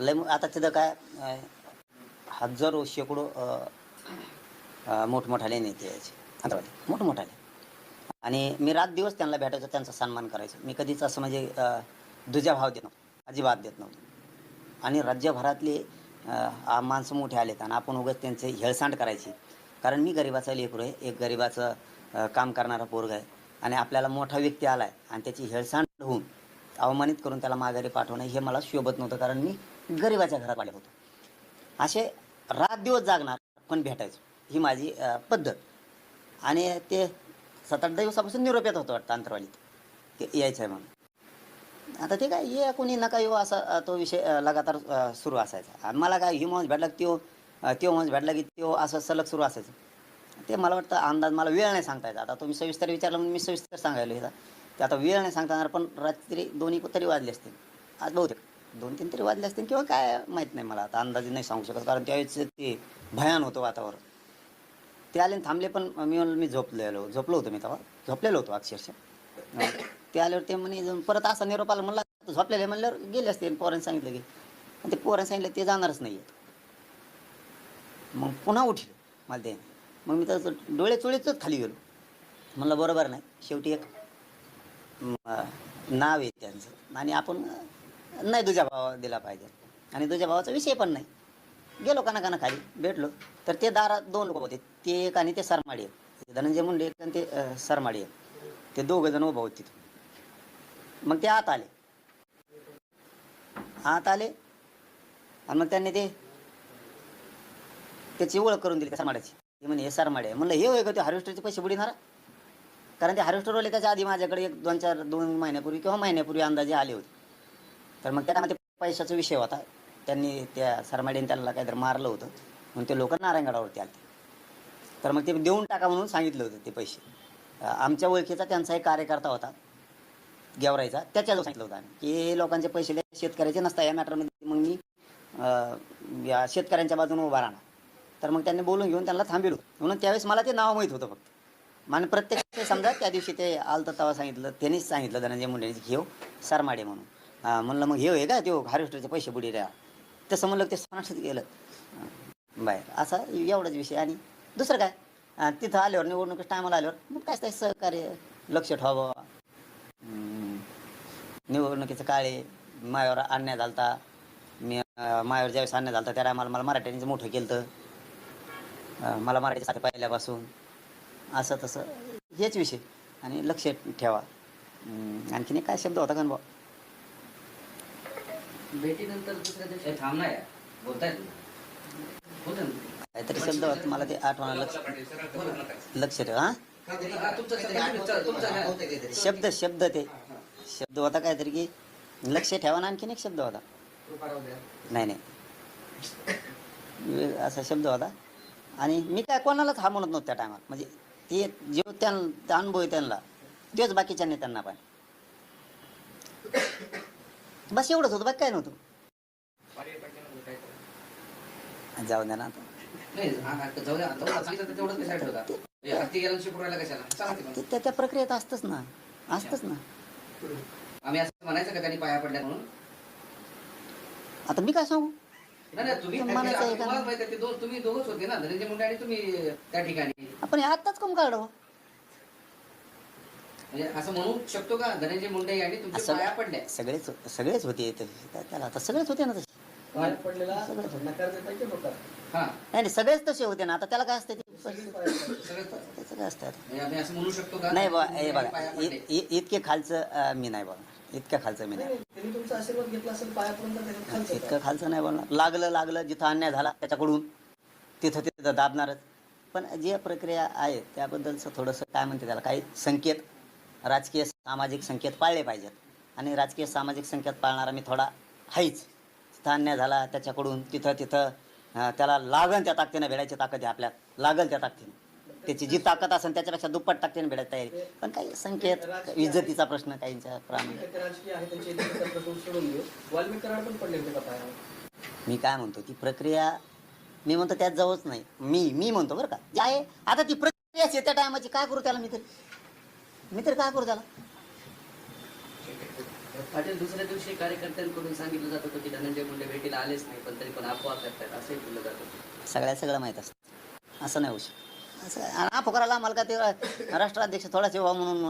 लय आता तिथं काय हजारो शेकडो मोठमोठाले नेते यायचे अंतरवाले मोठमोठाले. आणि मी रात दिवस त्यांना भेटायचो त्यांचा सन्मान करायचो. मी कधीच असं म्हणजे दुजा भाव देत नव्हतो अजिबात देत नव्हतो. आणि राज्यभरातले माणसं मोठे आलेत आणि आपण उगाच त्यांचे हेळसांड करायची. कारण मी गरिबाचा लेकरू आहे एक गरिबाचं काम करणारा पोरग आहे. आणि आपल्याला मोठा व्यक्ती आला आहे आणि त्याची हेळसांड होऊन अवमानित करून त्याला माघारी पाठवणं हे मला शोभत नव्हतं कारण मी गरिबाच्या घरात आले होतो. असे रात दिवस जागणार पण भेटायचो. ही माझी पद्धत. आणि ते सात आठ दिवसापासून निरोप येत होतं वाटतं अंतरवालीत. ते यायचं आहे म्हणून. आता ते काय ये कोणी नका येऊ असा तो विषय लगातार सुरू असायचा. आणि मला काय ही माणूस भेटला की त्यो अं, माणूस भेटला की त्यो असं सलग सुरू असायचं. ते मला वाटतं अंदाज मला वेळ नाही सांगता येत. आता तुम्ही सविस्तर विचारलं म्हणून मी सविस्तर सांगायला येतात ते आता वेळ नाही सांगता येणार पण रात्री दोन्ही तरी वाजले असतील. आज बहुतेक दोन तीन तरी वाजले असतील किंवा काय माहीत नाही मला. आता अंदाजे नाही सांगू शकत कारण त्यावेळेस ते भयान होतं वातावरण. ते आले थांबले पण मी मी झोपलेलो झोपलो होतो मी तेव्हा. झोपलेलो होतो अक्षरशः. ते आल्यावर ते म्हणे परत असा निरोप आला म्हणला झोपलेले म्हणल्यावर गेले असते. पोरांनी सांगितलं की ते पोरांनी सांगितलं ते जाणारच नाही मग पुन्हा उठले मला ते. मग मी तर डोळे चोळीतच खाली गेलो. म्हणलं बरोबर नाही शेवटी एक नाव आहे त्यांचं. आणि आपण नाही तुझ्या भावा दिला पाहिजे. आणि तुझ्या भावाचा विषय पण नाही. गेलो काना खाली भेटलो. तर ते दारात दोन लोक होते. ते एक आणि ते सरमाडी आहे धनंजय मुंडे एक आणि ते सरमाडी आहे ते दोघं जण उभा होते मग ते आत आले. आत आले. आणि मग त्यांनी ते त्याची ओळख करून दिली त्या सरमाड्याची. ते म्हणे हे सरमाडे आहे. म्हणलं हे होय का ते हार्वेस्टरचे पैसे बुडीणार कारण ते हार्वेस्टरवाले त्याच्या आधी माझ्याकडे एक दोन चार दोन महिन्यापूर्वी किंवा महिन्यापूर्वी अंदाजे आले होते. तर मग त्यामध्ये पैशाचा विषय होता. त्यांनी त्या सरमाडीने त्यांना काहीतरी मारलं होतं. म्हणून ते लोक नारायणगडावरती आले. तर मग ते देऊन टाका म्हणून सांगितलं होतं ते पैसे. आमच्या ओळखीचा त्यांचा एक कार्यकर्ता होता गेवरायचा त्याच्याजवळ सांगितलं होतं आम्ही की हे लोकांचे पैसे शेतकऱ्याचे नसतात या मॅटरमध्ये मग मी या शेतकऱ्यांच्या बाजूने उभा राहणार. तर मग त्यांनी बोलून घेऊन त्यांना थांबिलो म्हणून त्यावेळेस मला ते नाव माहीत होतं फक्त. मान प्रत्यक्ष समजा त्या दिवशी ते आलं तर तेव्हा सांगितलं त्यांनीच सांगितलं धनंजय मुंडेने घेऊ हो, सरमाडे म्हणून. म्हणलं मग हे का देऊ हार्वेस्टरचे पैसे बुडी द्या तसं म्हणलं ते सणासच गेलं. बाय बाहेर. असा एवढाच विषय. आणि दुसरं काय? तिथं आल्यावर निवडणुकीच्या टायमाला आल्यावर मग काय काय सहकार्य लक्ष ठेवावं. निवडणुकीचं काळे मायावर आणण्यात झालता. मी मायावर ज्यावेळेस आणण्यात झालता त्या टायमाला मला मराठ्यांचं मोठं केलं तर मला मराठी साथे पहिल्यापासून. असं तसं. हेच विषय. आणि लक्ष ठेवा. आणखीन एक काय शब्द होता का भाऊ भेटीनंतर दुसऱ्या दिवशी. बोलताय. काहीतरी शब्द होता. मला ते आठवण. लक्ष लक्ष ठेवा हा. शब्द शब्द ते. शब्द होता काहीतरी की लक्ष ठेवा ना आणखीन एक शब्द होता. नाही नाही. असा शब्द होता. आणि मी काय कोणालाच हा म्हणत नव्हतं त्या टायमात. म्हणजे ते जे त्यांना अनुभव आहे त्यांना तेच बाकीच्या नेत्यांना पण. बस एवढंच होतं बाकी काय नव्हतं. जाऊ द्या ना आता. त्या त्या प्रक्रियेत असतंच ना. असतंच ना. आम्ही असं म्हणायचं का त्यांनी पाया पडल्या म्हणून? आता मी काय सांगू? नाही नाही, तुम्ही तर म्हणायचं आहे का? तुम्हाला माहिती आहे, ते दोन तुम्ही दोघच होते ना धनंजय मुंडे आणि तुम्ही त्या ठिकाणी. आपण हे आत्ताच कम काढू. म्हणजे असं म्हणू शकतो का धनंजय मुंडे यांनी तुमच्या असं- पाया पडल्या? सगळेच सगळेच होते ते- त्या- त्याला आता सगळेच होते ना तसे. पाया पडलेला नकार देता की होता हा. नाही नाही सगळेच तसे होते ना. आता त्याला काय असतं ते? सगळीच पाया पडली. सगळं त्याचं काय असतं आता? आम्ही असं म्हणू शकतो का? नाही बा हे बघा इतके खालचं मी नाही बोलणार. इतक्या खालचं मी नाही, नाही. नाही, त्यांनी तुमचा आशीर्वाद घेतला असेल पायापर्यंत त्याच्यात खालचं इतकं खालचं नाही बोलणार. लागलं लागलं जिथं अन्याय झाला त्याच्याकडून. तिथं तिथं दाबणारच. पण जे प्रक्रिया आहे त्याबद्दलचं थोडंसं काय म्हणते त्याला? काही संकेत राजकीय सामाजिक संकेत पाळले पाहिजेत. आणि राजकीय सामाजिक संकेत पाळणारा मी थोडा आहेच तिथं अन्याय झाला त्याच्याकडून तिथं तिथं त्याला लागन त्या ताकदीनं भेडायची ताकद आहे आपल्यात. लागल त्या ताकदीनं. त्याची जी ताकद असेल त्याच्यापेक्षा दुप्पट ताकदीने भेटायची तयारी पण काही संकेत इज्जतीचा प्रश्न काहींच्या मी काय म्हणतो ती प्रक्रिया मी म्हणतो त्यात जवळच नाही. मी मी म्हणतो बरं का. जे आहे आता ती प्रक्रिया त्या टायमाची काय करू त्याला मी तरी मी तरी काय करू त्याला? पाटील दुसऱ्या दिवशी कार्यकर्त्यांकडून सांगितलं जात होतं की धनंजय मुंडे भेटीला आलेच नाही पण तरी पण आपोआप करतात असंही बोललं जात होतं. सगळ्या सगळं माहीत असतं. असं नाही होऊ शकत. असं आणि हा फुकाराला आम्हाला का ते राष्ट्राध्यक्ष थोडाच व्हावं म्हणून